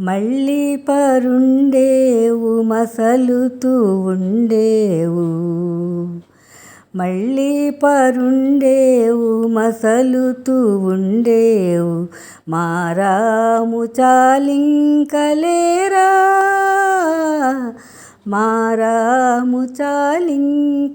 మళ్ళీ పరుండేవు మసలుతూ ఉండేవు మళ్ళీ పరుండేవు మసలుతూ ఉండేవు మారాము చాలింకలేరా? మారాము చాలింకలేరా?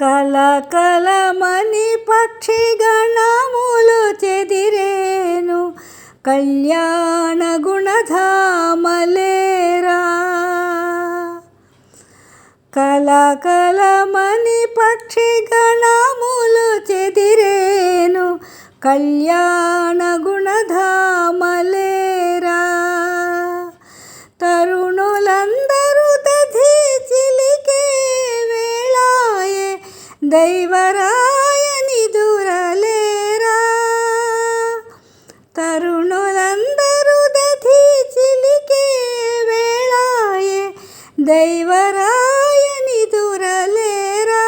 కలకలమని పక్షి గణములు చెదిరేను. కళ్యాణ గుణధామలేరా. కలకలమని పక్షి గణ దైవరాయని దూరలేరా? తరుణులందరూ దధి చిలికే వేళాయే దైవరాయని దూరలేరా?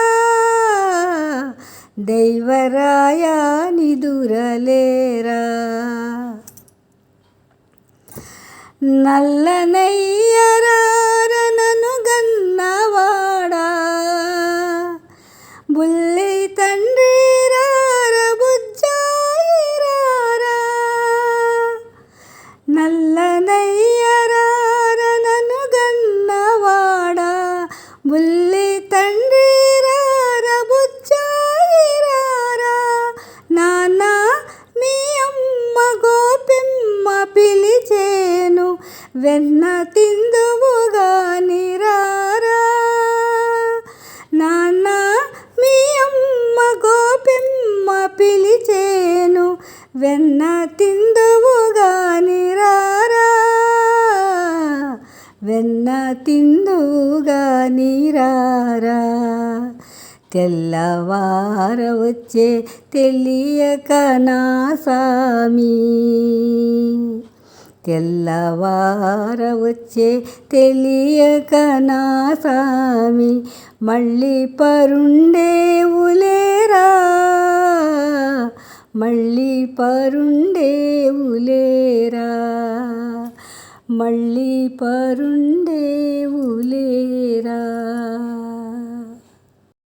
దైవరాయని దూరలేరా? నల్లనై నల్లనయ్యరారనను గన్నవాడా బుల్లి తండ్రి రార నాన్న మీ అమ్మ గోపిమ్మ పిలిచేను వెన్న తిందువుగా నిరారా. నాన్న మీ అమ్మ గోపిమ్మ పిలిచేను వెన్న తిందువుగా నిరారా వెన్న తిందుగా నీరారా? తెల్లవార వచ్చే తెలియక నా సామి. తెల్లవార వచ్చే తెలియక నా సామి. మళ్ళీ పరుండే ఉలేరా? మళ్ళీ పరుండే ఉలేరా? మళ్ళీ పరుండేవులేరా?